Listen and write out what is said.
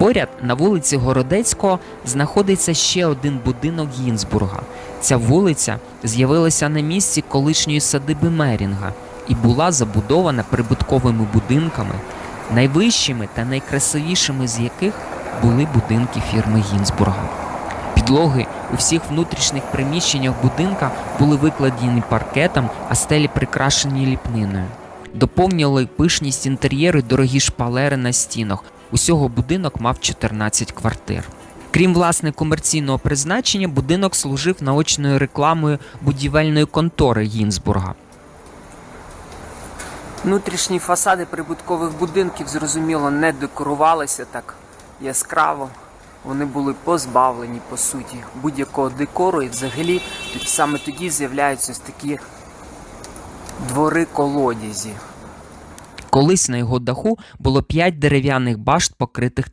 Поряд на вулиці Городецького знаходиться ще один будинок Гінзбурга. Ця вулиця з'явилася на місці колишньої садиби Мерінга і була забудована прибутковими будинками, найвищими та найкрасивішими з яких були будинки фірми Гінзбурга. Підлоги у всіх внутрішніх приміщеннях будинка були викладені паркетом, а стелі прикрашені ліпниною. Доповнювали пишність інтер'єру дорогі шпалери на стінах. Усього будинок мав 14 квартир. Крім власне комерційного призначення, будинок служив наочною рекламою будівельної контори Гінзбурга. Внутрішні фасади прибуткових будинків, зрозуміло, не декорувалися так яскраво. Вони були позбавлені, по суті, будь-якого декору, і взагалі саме тоді з'являються такі двори колодязі. Колись на його даху було п'ять дерев'яних башт, покритих